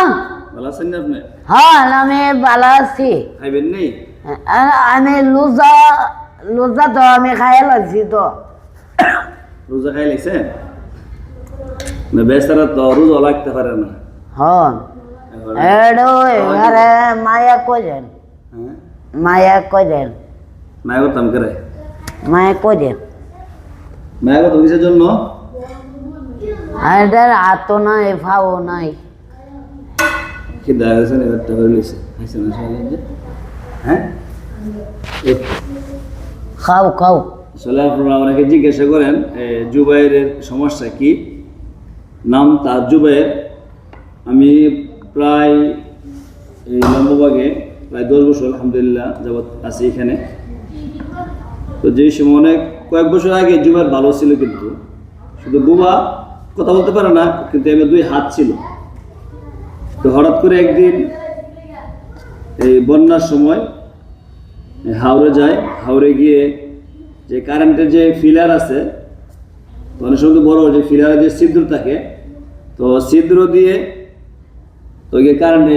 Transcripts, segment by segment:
হ্যাঁ ভালো আছেন না আপনি? হ্যাঁ আমি ভালো আছি। খাইবেন আমি লুজা লুজা তো আমি খাই লাগছি তো। রোজা খাই লাইছেন না বেচারা তো রোজা লাগতে পারে না। এখন, এডো এবারে মায়া হ্যাঁ? মায়া কইলেন মায়া করতাম করে? মায়া মায়া করতাম কিসের জন্য? এটার হাতও নাই ফাও নাই। কি দেখা গেছে না এবারটা করে লিছে খাইছে না হ্যাঁ? খাও খাও। আপনারা অনেকে জিজ্ঞাসা করেন জুবাইরের সমস্যা কি? নাম তার জুবাইর। আমি প্রায় এই লম্ববাগে প্রায় দশ বছর আলহামদুলিল্লাহ যাবৎ আছি এখানে। তো যেই সময় অনেক কয়েক বছর আগে জুবাইর ভালো ছিল কিন্তু। শুধু বুবা কথা বলতে পারে না কিন্তু এবার দুই হাত ছিল। তো হঠাৎ করে একদিন এই বন্যার সময় হাওড়ে যায় হাওড়ে গিয়ে যে কারেন্টের যে ফিলার আছে অনেক সময় বড়, যে ফিলারে যে ছিদ্র থাকে, তো ছিদ্র দিয়ে তো গিয়ে কারেন্ট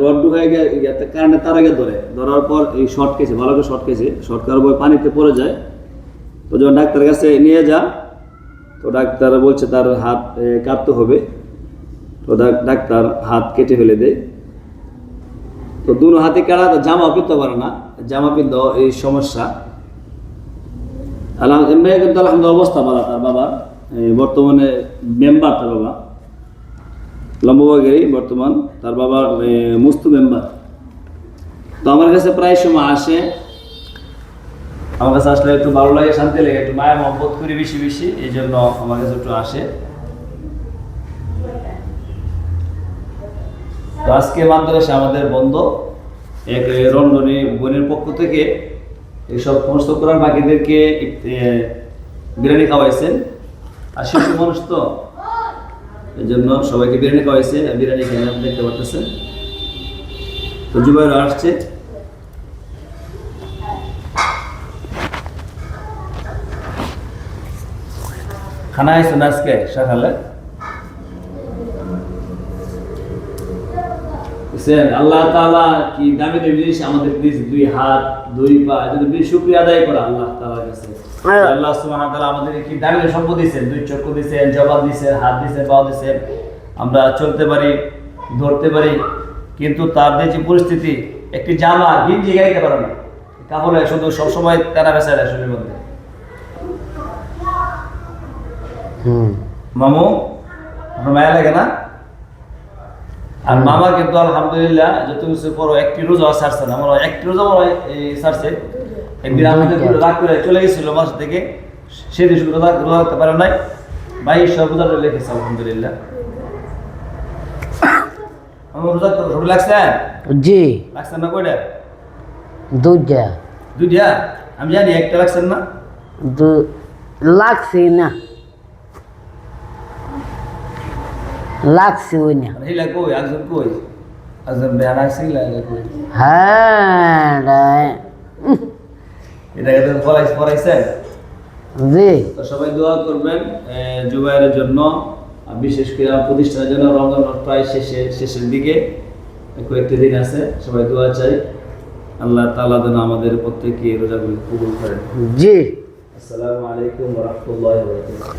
রড ঢুকায় গিয়ে কারেন্টের তার আগে ধরে। ধরার পর এই শর্ট কেছে ভালো করে শর্ট কেছে শর্ট করার পর পানিতে পড়ে যায়। তো যখন ডাক্তারের কাছে নিয়ে যা, তো ডাক্তার বলছে তার হাত কাটতে হবে। তো ডাক্তার হাত কেটে ফেলে দেয়। তো দুনো হাতে কাটা তো জামা পিনতে পারে না। জামা পিনতে এই সমস্যা। আলহাম, এমনি কিন্তু আলহামদুলিল্লাহ অবস্থা ভালো, তার বাবার বর্তমানে মেম্বার তার বাবা। লম্ববাগেরই বর্তমান, তার বাবার মুস্তু মেম্বার তো আমার কাছে প্রায় সময় আসে। আমার কাছে আসলে একটু ভালো লাগে, শান্তি লাগে, একটু মায়া মহব্বত করি বেশি বেশি, এই জন্য আমার কাছে একটু আসে। তো আজকে মাদ্রাসা আমাদের বন্ধ। এক রন্ধনী বোনের পক্ষ থেকে এইসব সমস্ত কোরআন বাকিদেরকে বিরিয়ানি খাওয়াইছেন। আর শিশু মানুষ তো এই জন্য সবাইকে বিরিয়ানি খাওয়াইছে বিরিয়ানি খেয়ে আপনি দেখতে পারতেছেন। তো জুবাইর আসছে। খানা আইসেন আজকে সকালে। বুঝছেন? আল্লাহ তাআলা কি দামি দামি জিনিস আমাদের দিয়েছে দুই হাত দুই পা যদি বেশি শুকরিয়া আদায় করা আল্লাহ তাআলার কাছে। হ্যাঁ। আল্লাহ সুবহানাহু তাআলা আমাদের কি দামি সম্পদ দিয়েছেন? দুই চক্ষু দিয়েছেন জবাব দিয়েছেন হাত দিয়েছেন পা দিয়েছেন। আমরা চলতে পারি ধরতে পারি কিন্তু তার যে পরিস্থিতি একটি জামা গিঞ্জি গাইতে পারে না। কাপড়ে শুধু সবসময় তেরা বেসায় দেয় মধ্যে। মামু আপনার মায়া লাগে না? আর মামা কিন্তু আলহামদুলিল্লাহ যত কিছু পরো একটি রোজা ছাড়ছে না। আমার একটি রোজা হয় এই ছাড়ছে। একদিন আমাদের রাগ করে চলে গেছিল মাস থেকে। সেদিন শুধু রোজা রোজা করতে পারে নাই। ভাই রোজা লিখেছে আলহামদুলিল্লাহ। আমার রোজা লাগছে? জি। লাগছে না কয়টা? দুইটা। দুইটা? আমি জানি একটা লাগছেন না। দু লাগছে না। লাগছে ওই না হ্যাঁ জি তো সবাই দোয়া করবেন জুবাইরের জন্য। বিশেষ করে প্রতিষ্ঠানের জন্য রমজান প্রায় শেষে শেষের দিকে। কয়েকটি দিন আছে সবাই দোয়া চাই। আল্লাহ তাআলা যেন আমাদের প্রত্যেককে রোজাগুলি কবুল করেন। জি। আসসালামু আলাইকুম ওয়া রাহমাতুল্লাহি ওয়া বারাকাতুহু।